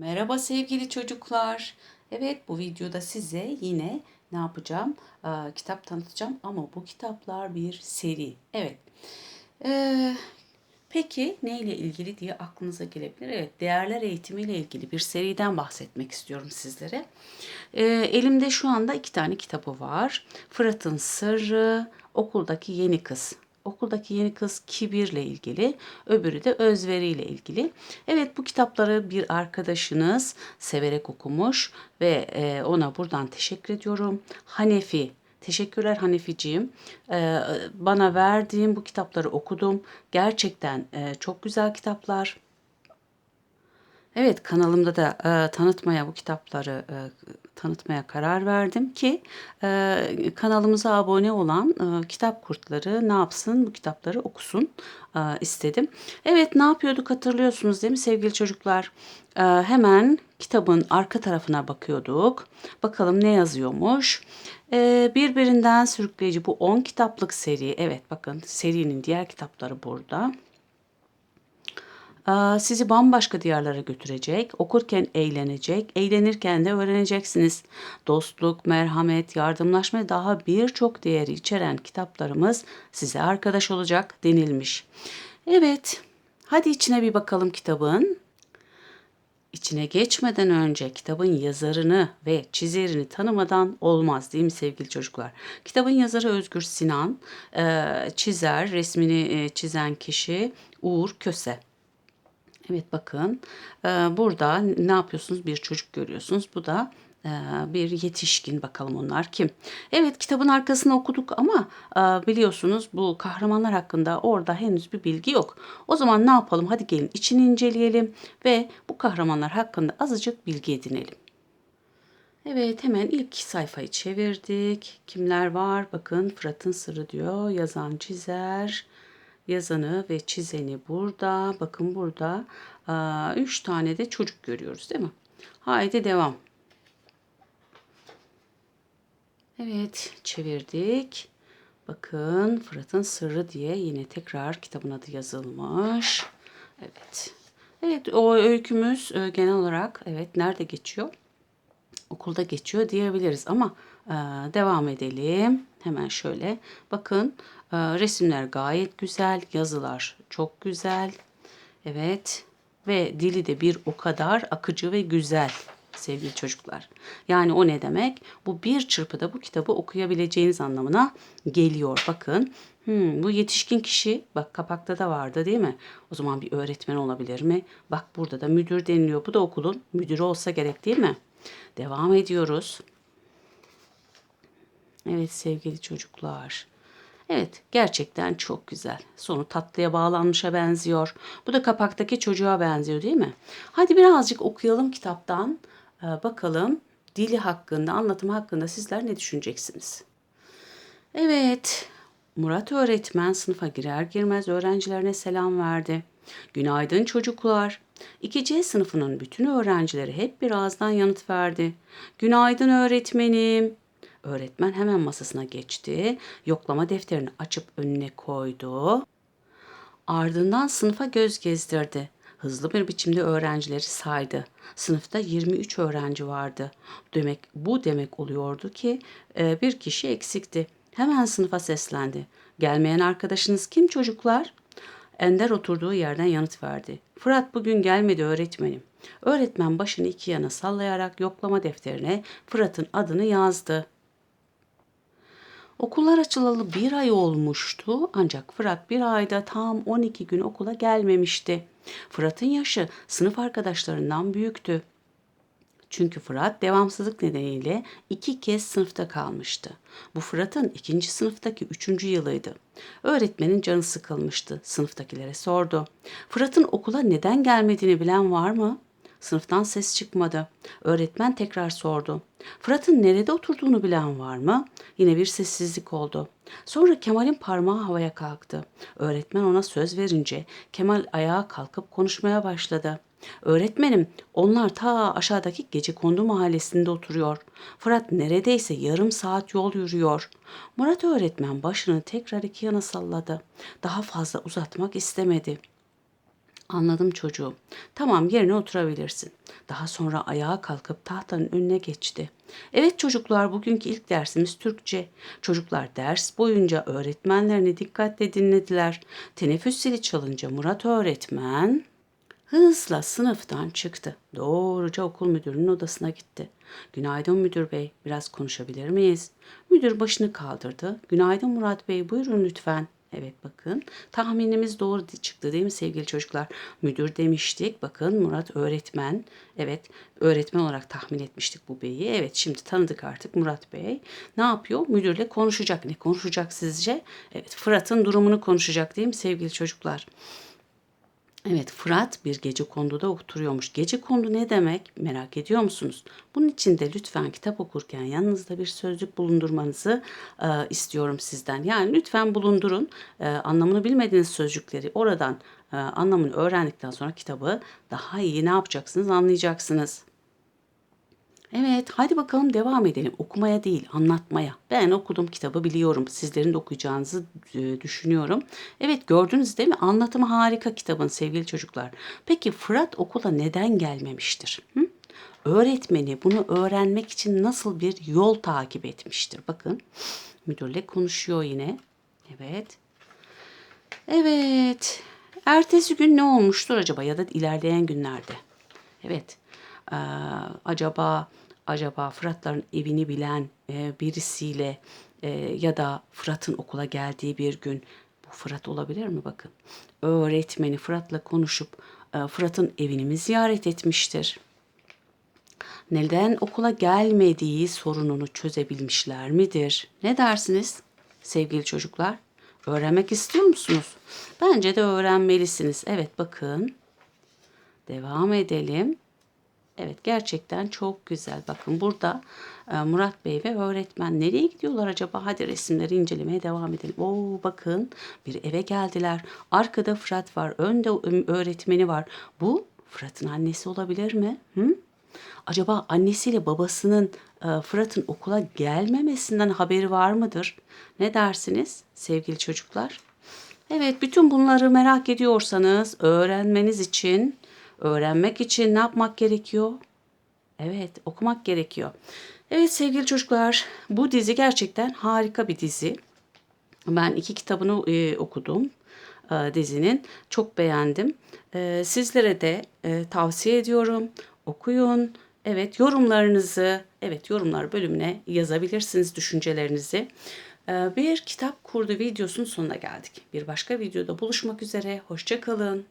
Merhaba sevgili çocuklar. Evet bu videoda size yine ne yapacağım? Ee, kitap tanıtacağım ama bu kitaplar bir seri. Evet. Ee, peki neyle ilgili diye aklınıza gelebilir. Evet değerler eğitimiyle ilgili bir seriden bahsetmek istiyorum sizlere. Ee, elimde şu anda iki tane kitabı var. Fırat'ın Sırrı, Okuldaki Yeni Kız. Okuldaki yeni kız kibirle ilgili, öbürü de özveriyle ilgili. Evet bu kitapları bir arkadaşınız severek okumuş ve e, ona buradan teşekkür ediyorum. Hanefi Teşekkürler Haneficiğim. Ee, bana verdiğin bu kitapları okudum. Gerçekten e, çok güzel kitaplar. Evet kanalımda da e, tanıtmaya bu kitapları e, tanıtmaya karar verdim ki e, kanalımıza abone olan e, kitap kurtları ne yapsın bu kitapları okusun e, istedim. Evet ne yapıyorduk hatırlıyorsunuz değil mi sevgili çocuklar? E, hemen kitabın arka tarafına bakıyorduk. Bakalım ne yazıyormuş. E, birbirinden sürükleyici bu 10 kitaplık seri. Evet bakın serinin diğer kitapları burada sizi bambaşka diyarlara götürecek, okurken eğlenecek, eğlenirken de öğreneceksiniz. Dostluk, merhamet, yardımlaşma daha birçok değeri içeren kitaplarımız size arkadaş olacak denilmiş. Evet, hadi içine bir bakalım kitabın. İçine geçmeden önce kitabın yazarını ve çizerini tanımadan olmaz değil mi sevgili çocuklar? Kitabın yazarı Özgür Sinan, çizer, resmini çizen kişi Uğur Köse. Evet bakın burada ne yapıyorsunuz? Bir çocuk görüyorsunuz. Bu da bir yetişkin bakalım onlar kim? Evet kitabın arkasını okuduk ama biliyorsunuz bu kahramanlar hakkında orada henüz bir bilgi yok. O zaman ne yapalım? Hadi gelin içini inceleyelim ve bu kahramanlar hakkında azıcık bilgi edinelim. Evet hemen ilk sayfayı çevirdik. Kimler var? Bakın Fırat'ın sırrı diyor. Yazan çizer yazanı ve çizeni burada. Bakın burada üç tane de çocuk görüyoruz değil mi? Haydi devam. Evet çevirdik. Bakın Fırat'ın Sırrı diye yine tekrar kitabın adı yazılmış. Evet. Evet o öykümüz e, genel olarak evet nerede geçiyor? Okulda geçiyor diyebiliriz ama e, devam edelim. Hemen şöyle bakın e, resimler gayet güzel, yazılar çok güzel. Evet ve dili de bir o kadar akıcı ve güzel sevgili çocuklar. Yani o ne demek? Bu bir çırpıda bu kitabı okuyabileceğiniz anlamına geliyor. Bakın hmm, bu yetişkin kişi bak kapakta da vardı değil mi? O zaman bir öğretmen olabilir mi? Bak burada da müdür deniliyor. Bu da okulun müdürü olsa gerek değil mi? Devam ediyoruz. Evet sevgili çocuklar. Evet gerçekten çok güzel. Sonu tatlıya bağlanmışa benziyor. Bu da kapaktaki çocuğa benziyor değil mi? Hadi birazcık okuyalım kitaptan. Ee, bakalım dili hakkında, anlatımı hakkında sizler ne düşüneceksiniz? Evet, Murat öğretmen sınıfa girer girmez öğrencilerine selam verdi. Günaydın çocuklar. 2C sınıfının bütün öğrencileri hep bir ağızdan yanıt verdi. Günaydın öğretmenim. Öğretmen hemen masasına geçti. Yoklama defterini açıp önüne koydu. Ardından sınıfa göz gezdirdi. Hızlı bir biçimde öğrencileri saydı. Sınıfta 23 öğrenci vardı. Demek bu demek oluyordu ki e, bir kişi eksikti. Hemen sınıfa seslendi. Gelmeyen arkadaşınız kim çocuklar? Ender oturduğu yerden yanıt verdi. Fırat bugün gelmedi öğretmenim. Öğretmen başını iki yana sallayarak yoklama defterine Fırat'ın adını yazdı. Okullar açılalı bir ay olmuştu ancak Fırat bir ayda tam 12 gün okula gelmemişti. Fırat'ın yaşı sınıf arkadaşlarından büyüktü. Çünkü Fırat devamsızlık nedeniyle iki kez sınıfta kalmıştı. Bu Fırat'ın ikinci sınıftaki üçüncü yılıydı. Öğretmenin canı sıkılmıştı. Sınıftakilere sordu. Fırat'ın okula neden gelmediğini bilen var mı? Sınıftan ses çıkmadı. Öğretmen tekrar sordu. Fırat'ın nerede oturduğunu bilen var mı? Yine bir sessizlik oldu. Sonra Kemal'in parmağı havaya kalktı. Öğretmen ona söz verince Kemal ayağa kalkıp konuşmaya başladı. Öğretmenim, onlar ta aşağıdaki gece kondu mahallesinde oturuyor. Fırat neredeyse yarım saat yol yürüyor. Murat öğretmen başını tekrar iki yana salladı. Daha fazla uzatmak istemedi. Anladım çocuğum. Tamam yerine oturabilirsin. Daha sonra ayağa kalkıp tahtanın önüne geçti. Evet çocuklar bugünkü ilk dersimiz Türkçe. Çocuklar ders boyunca öğretmenlerini dikkatle dinlediler. Teneffüs zili çalınca Murat öğretmen hızla sınıftan çıktı. Doğruca okul müdürünün odasına gitti. Günaydın müdür bey, biraz konuşabilir miyiz? Müdür başını kaldırdı. Günaydın Murat bey, buyurun lütfen. Evet bakın tahminimiz doğru çıktı değil mi sevgili çocuklar? Müdür demiştik. Bakın Murat öğretmen. Evet öğretmen olarak tahmin etmiştik bu beyi. Evet şimdi tanıdık artık Murat Bey. Ne yapıyor? Müdürle konuşacak. Ne konuşacak sizce? Evet Fırat'ın durumunu konuşacak değil mi sevgili çocuklar? Evet Fırat bir gece konduda oturuyormuş. Gece kondu ne demek merak ediyor musunuz? Bunun için de lütfen kitap okurken yanınızda bir sözlük bulundurmanızı e, istiyorum sizden. Yani lütfen bulundurun. E, anlamını bilmediğiniz sözcükleri oradan e, anlamını öğrendikten sonra kitabı daha iyi ne yapacaksınız anlayacaksınız. Evet, hadi bakalım devam edelim. Okumaya değil, anlatmaya. Ben okudum kitabı biliyorum. Sizlerin de okuyacağınızı e, düşünüyorum. Evet, gördünüz değil mi? Anlatımı harika kitabın sevgili çocuklar. Peki Fırat okula neden gelmemiştir? Hı? Öğretmeni bunu öğrenmek için nasıl bir yol takip etmiştir? Bakın, müdürle konuşuyor yine. Evet. Evet. Ertesi gün ne olmuştur acaba ya da ilerleyen günlerde? Evet. Ee, acaba acaba Fıratların evini bilen e, birisiyle e, ya da Fırat'ın okula geldiği bir gün bu Fırat olabilir mi bakın. Öğretmeni Fırat'la konuşup e, Fırat'ın evini mi ziyaret etmiştir? Neden okula gelmediği sorununu çözebilmişler midir? Ne dersiniz sevgili çocuklar? Öğrenmek istiyor musunuz? Bence de öğrenmelisiniz. Evet bakın. Devam edelim. Evet gerçekten çok güzel. Bakın burada e, Murat Bey ve öğretmen nereye gidiyorlar acaba? Hadi resimleri incelemeye devam edelim. Oo bakın bir eve geldiler. Arkada Fırat var. Önde öğretmeni var. Bu Fırat'ın annesi olabilir mi? Hı? Acaba annesiyle babasının e, Fırat'ın okula gelmemesinden haberi var mıdır? Ne dersiniz sevgili çocuklar? Evet bütün bunları merak ediyorsanız öğrenmeniz için Öğrenmek için ne yapmak gerekiyor? Evet, okumak gerekiyor. Evet sevgili çocuklar, bu dizi gerçekten harika bir dizi. Ben iki kitabını e, okudum e, dizinin. Çok beğendim. E, sizlere de e, tavsiye ediyorum. Okuyun. Evet yorumlarınızı, evet yorumlar bölümüne yazabilirsiniz düşüncelerinizi. E, bir kitap kurdu videosunun sonuna geldik. Bir başka videoda buluşmak üzere. Hoşçakalın.